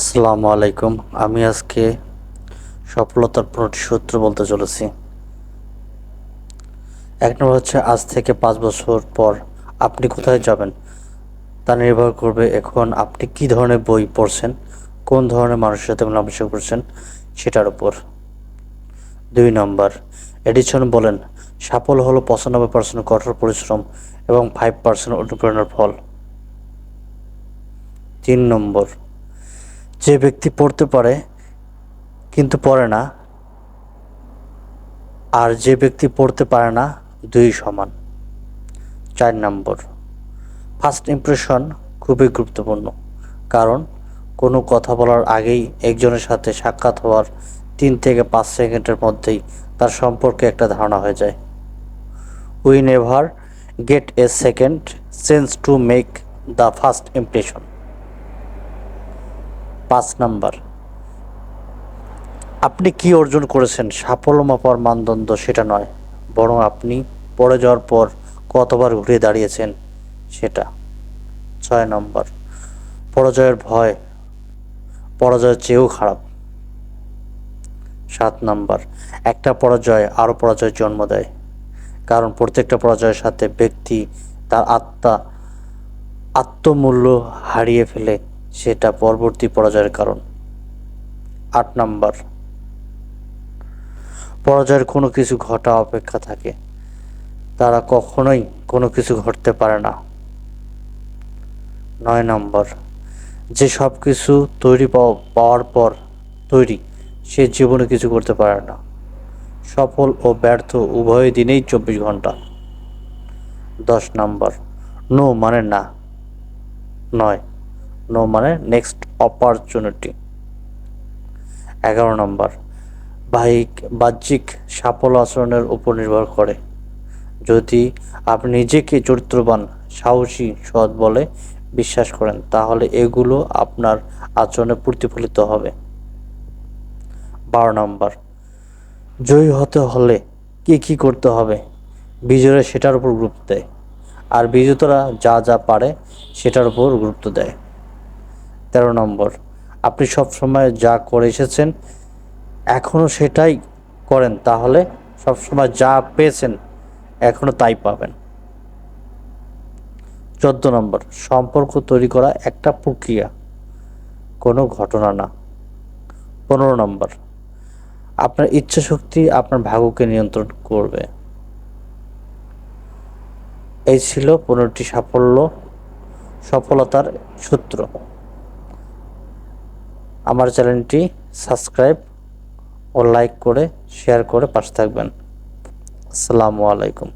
আসসালামু আলাইকুম। আমি আজকে সফলতার সূত্র বলতে চলেছি। এক নম্বর হচ্ছে, আজ থেকে পাঁচ বছর পর আপনি কোথায় যাবেন? তা নির্ভর করবে এখন আপনি কি ধরনের বই পড়ছেন, কোন ধরনের মানুষের সাথে মেলামেশা করছেন, সেটার উপর। দুই নম্বর, এডিসন বলেন সাফল্য হলো পঁচানব্বই পার্সেন্ট কঠোর পরিশ্রম এবং ফাইভ পার্সেন্ট অনুপ্রেরণার ফল। তিন নম্বর যে ব্যক্তি পড়তে পারে, কিন্তু পড়ে না, আর যে ব্যক্তি পড়তে পারে না, দুই সমান। চার নম্বর। ফার্স্ট ইমপ্রেশন খুবই গুরুত্বপূর্ণ, কারণ কোনো কথা বলার আগেই একজনের সাথে সাক্ষাৎ হওয়ার তিন থেকে পাঁচ সেকেন্ডের মধ্যেই তার সম্পর্কে একটা ধারণা হয়ে যায়। We never get a second chance to make the first impression পাঁচ নাম্বার। আপনি কি অর্জন করেছেন? সাফল্য মাপার মানদণ্ড সেটা নয়, বরং আপনি পড়ে যাওয়ার পর কতবার ঘুরে দাঁড়িয়েছেন সেটা। ছয় নম্বর, পরাজয়ের ভয়, পরাজয়ের চেয়েও খারাপ। সাত নম্বর, একটা পরাজয় আরও পরাজয়ের জন্ম দেয়, কারণ প্রত্যেকটা পরাজয়ের সাথে ব্যক্তি তার আত্মা আত্মমূল্য হারিয়ে ফেলে। সেটা পরবর্তী পরাজয়ের কারণ। আট নাম্বার। পরাজয়ের কোনো কিছু ঘটা অপেক্ষা থাকে। তারা কখনোই কোনো কিছু ঘটতে পারে না। নয় নম্বর। যে সব কিছু তৈরি পাও- পাওয়ার পর তৈরি, সে জীবনে কিছু করতে পারে না। সফল ও ব্যর্থ উভয় দিনেই চব্বিশ ঘণ্টা। দশ নম্বর। নো মানে না। নয়। নো মানে নেক্সট অপরচুনিটি এগারো নম্বর বাহিক বাহ্যিক সাফল্য আচরণের উপর নির্ভর করে। যদি আপনি নিজেকে চরিত্রবান, সাহসী, সৎ বলে বিশ্বাস করেন, তাহলে এগুলো আপনার আচরণে প্রতিফলিত হবে। বারো নম্বর, জয়ী হতে হলে কি কি করতে হবে? বিজয়রা সেটার উপর গুরুত্ব দেয়। আর বিজেতারা যা যা পারে সেটার উপর গুরুত্ব দেয়। তেরো নম্বর। আপনি সব সময় যা করে এসেছেন এখনও সেটাই করেন, তাহলে সব সময় যা পেয়েছেন এখনও তাই পাবেন। চোদ্দ নম্বর, সম্পর্ক তৈরি করা একটা প্রক্রিয়া, কোনো ঘটনা না। পনেরো নম্বর, আপনার ইচ্ছা শক্তি আপনার ভাগ্যকে নিয়ন্ত্রণ করবে। এই ছিল পনেরোটি সাফল্য সফলতার সূত্র। আমার চ্যানেলটি সাবস্ক্রাইব ও লাইক করে শেয়ার করে পাশে থাকবেন। আসসালামু আলাইকুম।